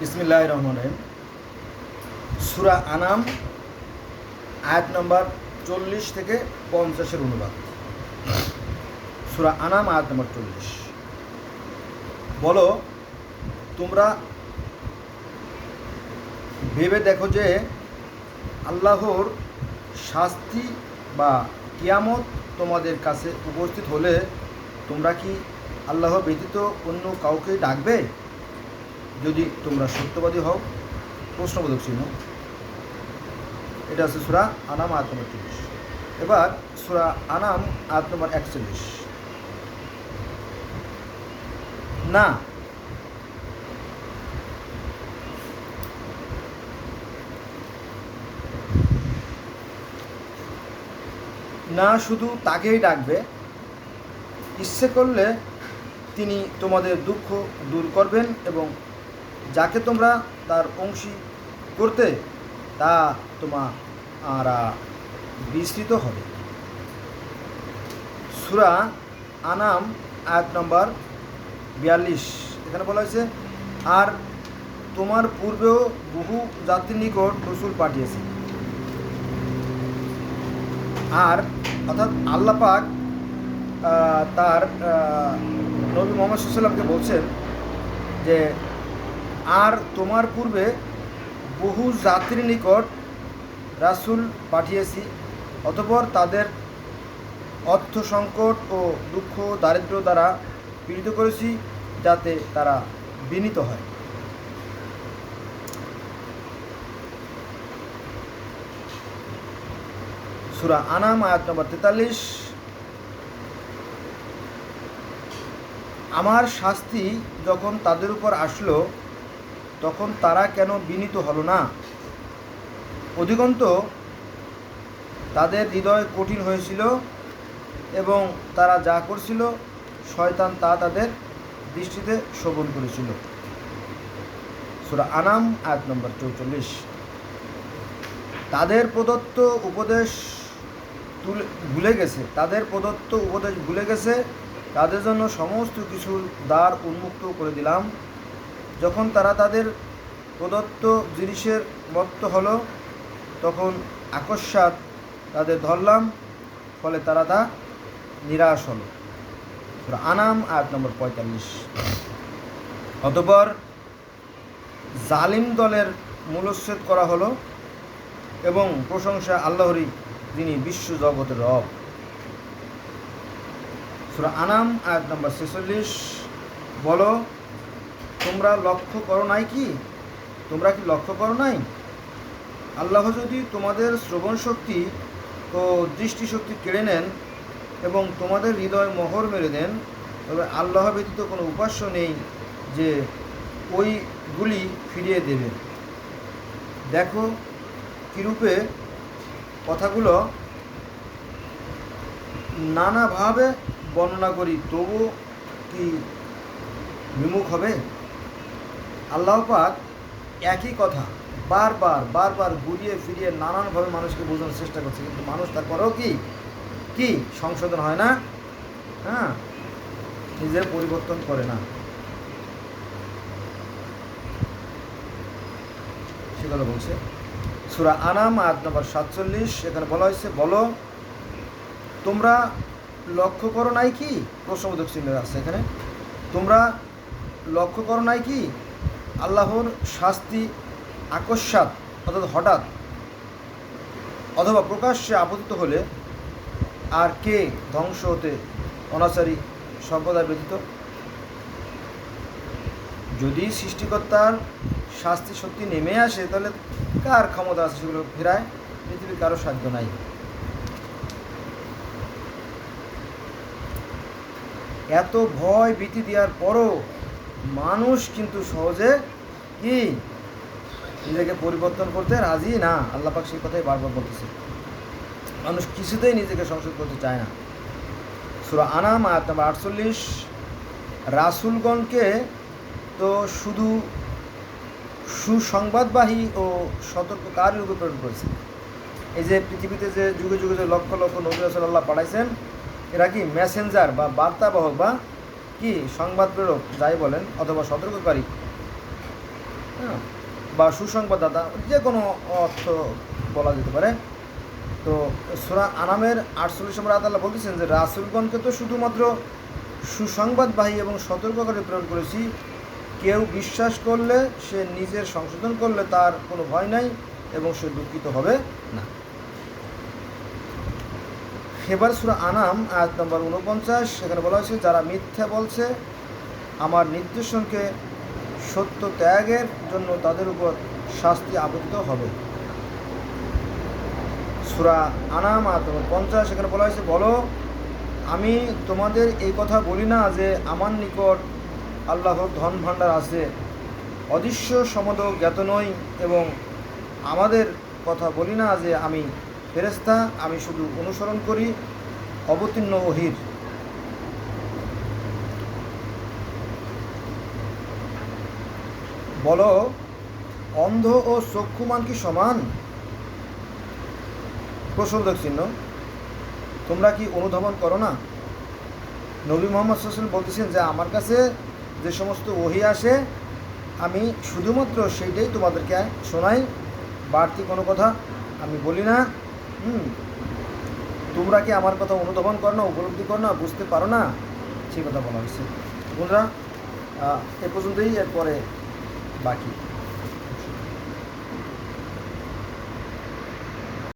বিসমিল্লাহ রহমান রহিম। সুরা আনাম, আয়াত নম্বর চল্লিশ থেকে পঞ্চাশের অনুবাদ। সুরা আনাম, আয়াত নম্বর চল্লিশ। বলো, তোমরা ভেবে দেখো যে আল্লাহর শাস্তি বা কিয়ামত তোমাদের কাছে উপস্থিত হলে তোমরা কি আল্লাহ ব্যতীত অন্য কাউকে ডাকবে? যদি তোমরা সত্যবাদী হও, প্রশ্নবোধক চিহ্ন। এটা আছে সুরা আনাম, আয়াত নম্বর তিরিশ। এবার সুরা আনাম, আয়াত নম্বর একচল্লিশ। না। না, শুধু তাকেই ডাকবে। ইচ্ছে করলে তিনি তোমাদের দুঃখ দূর করবেন এবং যাকে তোমরা তার অংশী করতে, তা তোমারা বিস্তৃত হবে। সুরা আনাম, আয়াত নম্বর বিয়াল্লিশ। এখানে বলা হয়েছে, আর তোমার পূর্বেও বহু জাতির নিকট রসুল পাঠিয়েছে আর অর্থাৎ আল্লাপাক তার নবী মোহাম্মদ সাল্লামকে বলছেন যে আর তোমার পূর্বে বহু জাতির নিকট রাসূল পাঠিয়েছি, অতপর তাদের অর্থ সংকট ও দুঃখ দারিদ্র দ্বারা পীড়িত করেছি যাতে তারা বিনীত হয়। সুরা আনাম, আয়াত নম্বর তেতাল্লিশ। আমার শাস্তি যখন তাদের উপর আসলো তখন তারা কেন বিনীত হলো না? অধিকন্ত, তাদের হৃদয় কঠিন হয়েছিল এবং তারা যা করছিল, শয়তান তা তাদের দৃষ্টিতে শোভন করেছিল। সুরা আনাম, আয়াত নম্বর চৌচল্লিশ। তাদের প্রদত্ত উপদেশ তুলে ভুলে গেছে, তাদের প্রদত্ত উপদেশ ভুলে গেছে, তাদের জন্য সমস্ত কিছুর দ্বার উন্মুক্ত করে দিলাম। যখন তারা তাদের প্রদত্ত জিনিসের মত্ত হলো, তখন আকস্মাত তাদের ধরলাম, ফলে তারা তা নিরাশ হলো। সূরা আনাম, আয়াত নম্বর পঁয়তাল্লিশ। অতপর জালিম দলের মূলচ্ছেদ করা হলো এবং প্রশংসা আল্লাহরই যিনি বিশ্ব জগতের রব। সুরা আনাম, আয়াত নম্বর ছেচল্লিশ বলো তোমরা লক্ষ্য করো নাই কি? তোমরা কি লক্ষ্য করো নাই? আল্লাহ যদি তোমাদের শ্রবণ শক্তি ও দৃষ্টিশক্তি কেড়ে নেন এবং তোমাদের হৃদয় মোহর মেরে দেন, তবে আল্লাহ ব্যতীত কোনো উপাস্য নেই যে ওইগুলি ফিরিয়ে দেবে। দেখো কীরূপে কথাগুলো নানাভাবে বর্ণনা করি তবু কি বিমুখ হবে? আল্লাহ পাক একই কথা, বারবার বারবার ঘুরিয়ে ফিরিয়ে নানানভাবে মানুষকে বোঝানোর চেষ্টা করছে। কিন্তু মানুষ তারপরেও কি? কি? সংশোধন হয় না? হ্যাঁ? নিজের পরিবর্তন করে না। সে কথা বলছে। সুরা আনাম, আয়াত নম্বর সাতচল্লিশ, এখানে বলা হয়েছে, বলো, তোমরা লক্ষ্য করো নাই কি? প্রশ্নবোধক চিহ্ন আছে এখানে। তোমরা লক্ষ্য করো নাই কি? আল্লাহর শাস্তি আকস্মাত অর্থাৎ হঠাৎ, অথবা প্রকাশ্যে আপতিত হলে আর কে ধ্বংস হতে অনাচারী সম্প্রদায় ব্যতীত? যদি সৃষ্টিকর্তার শাস্তি সত্যি নেমে আসে, তাহলে কার ক্ষমতা আছে সেগুলো ফেরায়? পৃথিবীর কারও সাধ্য নাই। এত ভয় ভীতি দেওয়ার পরও মানুষ কিন্তু সহজে কি নিজেকে পরিবর্তন করতে রাজি? না, আল্লাহ পাক সেই কথাই বারবার বলতেছে। মানুষ কিছুতেই নিজেকে সংশোধন করতে চায় না। সুরা আনাম, আয়াত নম্বর আটচল্লিশ। রাসুলগণকে তো শুধু সুসংবাদবাহী ও সতর্ককারী রূপে প্রেরণ করেছে। এই যে পৃথিবীতে যে যুগে যুগে যে লক্ষ লক্ষ নবী রাসূলুল্লাহ পাঠাইছেন, এরা কি মেসেঞ্জার বা বার্তাবাহক বা কি সংবাদ প্রেরক যাই বলেন, অথবা সতর্ককারী? বা সুসংবাদদাতা যে কোনো অর্থ বলা যেতে পারে। তো সুরা আনামের আটচল্লিশ নম্বর আদাল্লাহ বলতেছেন যে, রাসুলগণকে তো শুধুমাত্র সুসংবাদবাহী এবং সতর্ককারী প্রেরণ করেছি। কেউ বিশ্বাস করলে, সে নিজের সংশোধন করলে তার কোনো ভয় নাই এবং সে দুঃখিত হবে না। এবার সুরা আনাম, আয়াত নম্বর উনপঞ্চাশ সেখানে বলা হয়েছে, যারা মিথ্যা বলছে, আমার নির্দেশনকে সত্য ত্যাগের জন্য তাদের উপর শাস্তি আপতিত হবে। সুরা আনাম নম্বর পঞ্চাশ, এখানে বলা হয়েছে, বলো, আমি তোমাদের এই কথা বলি না যে আমার নিকট আল্লাহর ধন ভাণ্ডার আছে। অদৃশ্য, সমদ জ্ঞাত নই এবং আমাদের কথা বলি না যে আমি ফেরেস্তা আমি শুধু অনুসরণ করি, অবতীর্ণ ওহির বলো, অন্ধ ও চক্ষুমান কি সমান? প্রশ্নবোধক চিহ্ন, তোমরা কি অনুধাবন করো না? নবী মোহাম্মদ হোসেন বলতেছেন যে, আমার কাছে যে সমস্ত ওহি আসে, আমি শুধুমাত্র সেইটাই তোমাদেরকে শোনাই। বাড়তি কোনো কথা আমি বলি না। হুম, তোমরা কি আমার কথা অনুধাবন করো না, উপলব্ধি করো না, বুঝতে পারো না? সেই কথা বলা হয়েছে। বন্ধুরা এ পর্যন্তই, এরপরে Baqui.